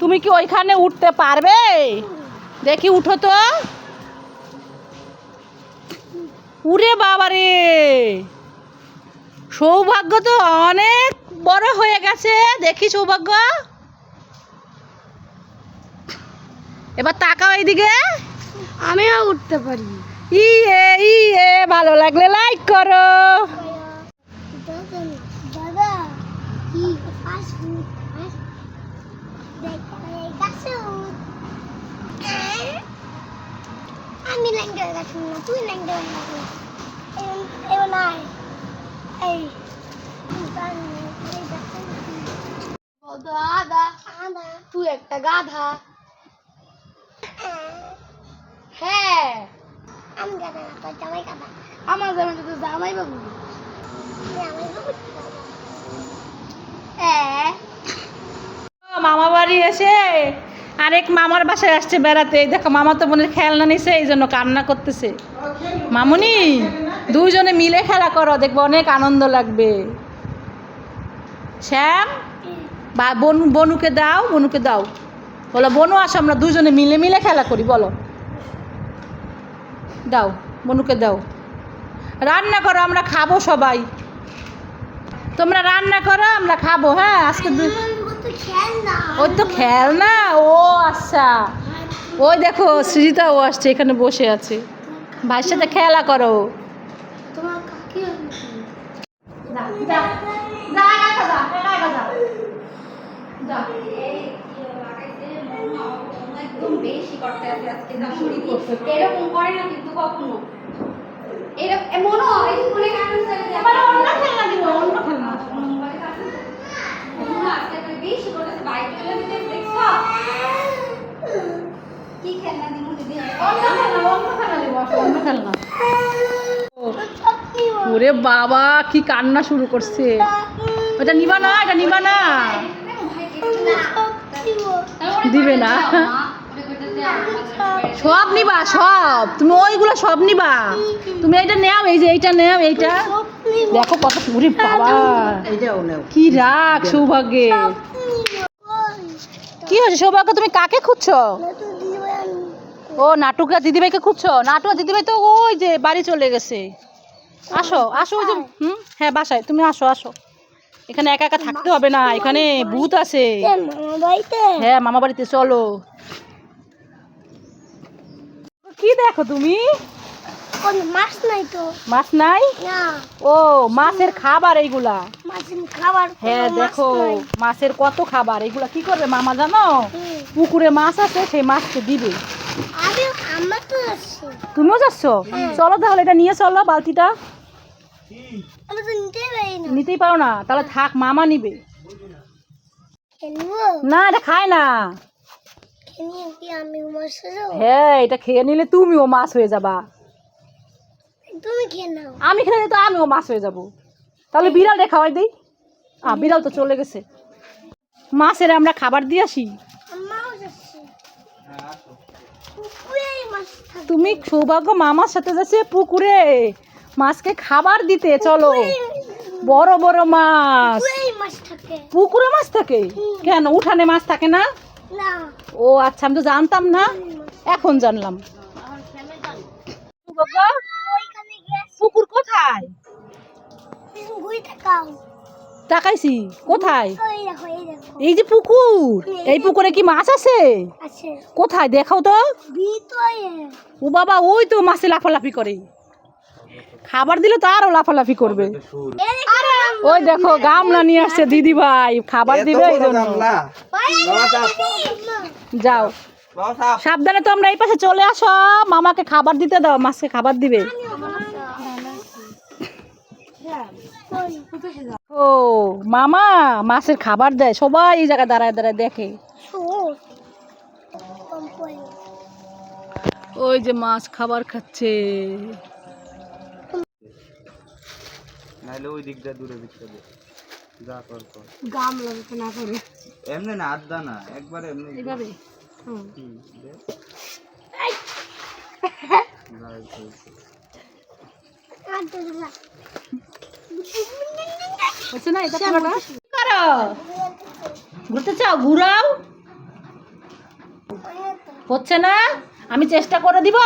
তুমি কি ওইখানে উঠতে পারবে? দেখি উঠো তো। উরে বাবা রে সৌভাগ্য তো অনেক বড় হয়ে গেছে। দেখি সৌভাগ্য। এবার তাকাও এইদিকে। আমিও উঠতে পারি। ইয়ে ইয়ে ভালো লাগলে লাইক করো। দাদা আমি ল্যাংটা গাছ না তুই ল্যাংটা গাছ এবার নাই এই দাদা তুই একটা গাধা। হ্যাঁ। আমি গাধা তোর জামাই গাধা। আমার জামাই তো জামাই বাবু। জামাই বাবু হ্যাঁ মামা বাড়ি এসে আরেক মামার বাসায় আসছে বেড়াতে। দেখো, মামা তো বোনের খেলনা নিছে, এই জন্য কান্না করতেছে। মামুনি দুজনে মিলে খেলা করো, দেখব অনেক আনন্দ লাগবে। শ্যাম, বা বনু, বনুকে দাও বনুকে দাও। বলো, বনু, আসো, আমরা দুজনে মিলে মিলে খেলা করি, বলো। দাও, বনুকে দাও। রান্না করো, আমরা খাব সবাই। তোমরা রান্না করো, আমরা খাব হ্যাঁ? আজকে দু তো খেলনা? ও আচ্ছা। ওই দেখো সৃজিতাও আসছে এখানে বসে আছে। ভাইয়ের সাথে খেলা করো। এরকম করে না কিন্তু কখনো। এরকম মনে হয় ওরে বাবা, কি কান্না শুরু করছে। ওটা নিবা না, এটা নিবা না। দিবে না। সব নিবা, সব। তুমি ওইগুলো সব নিবা। তুমি এইটা নেও, এই যে এইটা নেও, এইটা। দেখো কত ওরে বাবা, কি রাগ, সৌভাগ্যে। কি হয়েছে, সৌভাগ্য? তুমি কাকে খুঁজছো? ও, নাটুকা দিদিভাইকে খুঁজছো? নাটুকা দিদিভাই তো ওই যে বাড়ি চলে গেছে। আসো আসো ওই যে হুম? হ্যাঁ বাসায় তুমি আসো আসো। এখানে একা একা থাকতে হবে না এখানে ভূত আছে। হ্যাঁ মামা বাড়িতে চলো। কি দেখো তুমি? মাছ নাই তো। মাছ নাই? ও মাছের খাবার এইগুলা। খাবার হ্যাঁ দেখো মাছের কত খাবার এগুলা কি করবে মামা জানো? পুকুরে মাছ আছে সেই মাছকে দিবে। তুমিও যাচ্ছ? হ্যাঁ। চলো তাহলে এটা নিয়ে চলো বালতিটা। নিতেই পারো না। তাহলে থাক মামা নিবে। না এটা খায় না। হ্যাঁ এটা খেয়ে নিলে তুমিও মাছ হয়ে যাবা। তুমি খেয়ে নাও। আমি নিলে তো আমিও মাছ হয়ে যাব। তাহলে বিড়াল রে খাওয়াই দিই। আ বিড়াল তো চলে গেছে। মাছের আমরা খাবার দিয়ে আসি। তুমি সৌভাগ্য মামার সাথে যাচ্ছে পুকুরে। মাছকে খাবার দিতে চলো। বড় বড় মাছ। পুকুরে মাছ থাকে। পুকুরে মাছ থাকে? কেন? উঠানে মাছ থাকে না? ও আচ্ছা আমি তো জানতাম না। এখন জানলাম। পুকুর কোথায়? তাকাইছি কোথায়? এই যে পুকুর এই পুকুরে কি মাছ আছে? আছে। কোথায়? দেখাও তো। ও বাবা ওই তো মাছে লাফালাফি করে। খাবার দিলে তো আরও লাফালাফি করবে। ওই দেখো গামলা নিয়ে আসছে দিদি ভাই খাবার দিবে এই জন্য যাও। সাবধানে তো আমরা এই পাশে চলে আসো। মামাকে খাবার দিতে দাও মাছকে খাবার দিবে। ও মামা মাছের খাবার দেয়। সবাই এই জায়গায় দাঁড়ায় দাঁড়ায় দেখে। ওই যে মাছ খাবার খাচ্ছে। নাহলে ওই দিকটা দূরে দে যা কর কর। গাম লাগতে না করে এমনি না আড্ডা না একবার এমনি এইভাবে হুম, দে। যা, এই তো, এই তো। হচ্ছে না এটা করো? ঘুরতে চাও? ঘুরাও? হচ্ছে না? আমি চেষ্টা করে দিব?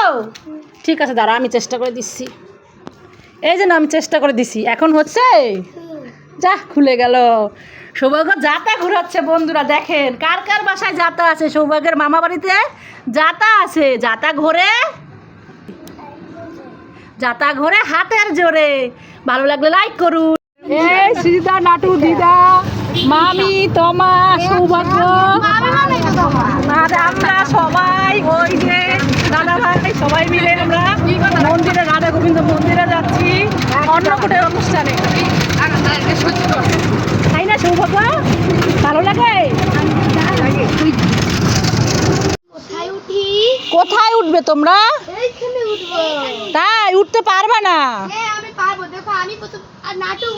ঠিক আছে দাঁড়া আমি চেষ্টা করে দিচ্ছি। এই যে আমি চেষ্টা করে দিছি। এখন হচ্ছে যা খুলে গেল। সৌভাগ্য যাতা ঘুরাচ্ছে বন্ধুরা দেখেন। কার কার বাসায় যাতা আছে? সৌভাগ্যের মামা বাড়িতে যাতা আছে। যাতা ঘোরে যাতা ঘোরে হাতের জোরে। ভালো লাগলে লাইক করুন। এই সিদা নাটু দিদা মামি তোমা সৌভাগ্য আর আমরা সবাই ওই যে দাদা ভাই সবাই মিলে আমরা মন্দিরে রাধা গোবিন্দ মন্দিরে যাচ্ছি অন্নকূটের অনুষ্ঠানে। তাই না সৌভাগ্য? ভালো লাগে? কোথায় উঠবে তোমরা? তাই উঠতে পারবে না? হ্যাঁ নাটক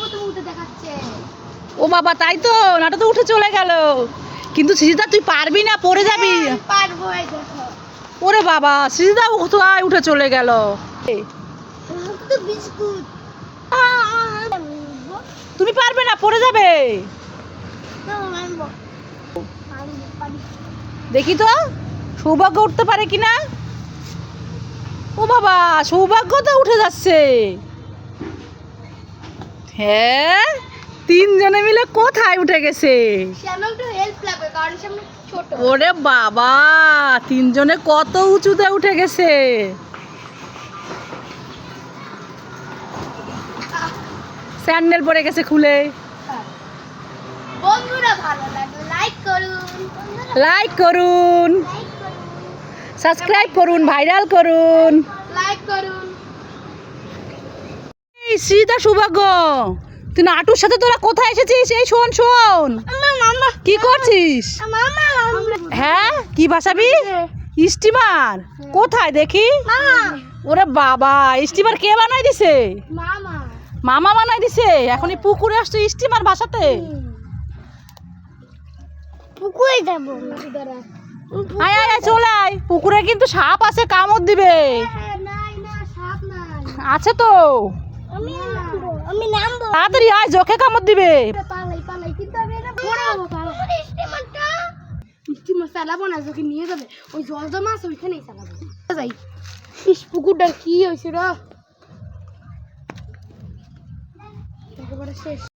ও বাবা তাই তো নাটা তো উঠে চলে গেল। কিন্তু সিজিদা তুই পারবি না পড়ে যাবি। দেখো। ওরে বাবা সিজিদা কোথায় উঠে চলে গেল? বিস্কুট। তুমি পারবে না, পড়ে যাবে। দেখি তো, সৌভাগ্য উঠতে পারে কি না? ও বাবা, সৌভাগ্য তো উঠে যাচ্ছে। হ্যাঁ তিনজনে মিলে কোথায় উঠে গেছে? ওরে বাবা, তিনজনে কত উঁচুতে উঠে গেছে? স্যান্ডেল পড়ে গেছে খুলে। বন্ধুরা ভালো লাগলে লাইক করুন লাইক করুন। সাবস্ক্রাইব করুন। ভাইরাল করুন লাইক করুন। এই সীতা সৌভাগ্য তুই নাটুর সাথে তোরা কোথায় এসেছিস? এই শোন শোন। কি করছিস? হ্যাঁ? কি ভাসাবি স্টিমার। কোথায় দেখি? ওরে বাবা স্টিমার কে বানাই দিছে? মামা। মামা বানাই দিছে এখন এই পুকুরে আসছো স্টিমার ভাসাতে। পুকুরে যাব আয় আয় আয়, চলে আয়। পুকুরে কিন্তু সাপ আছে কামড় দিবে। না আছে তো। তাড়াতাড়ি আয় জোকে কামড় দিবে। স্টিমার চালাবো না তোকে নিয়ে যাবে। ওই জল জমা আছে ওইখানেই চালাবো। যাই। ইস পুকুরটা কি হয়েছে agora শেষ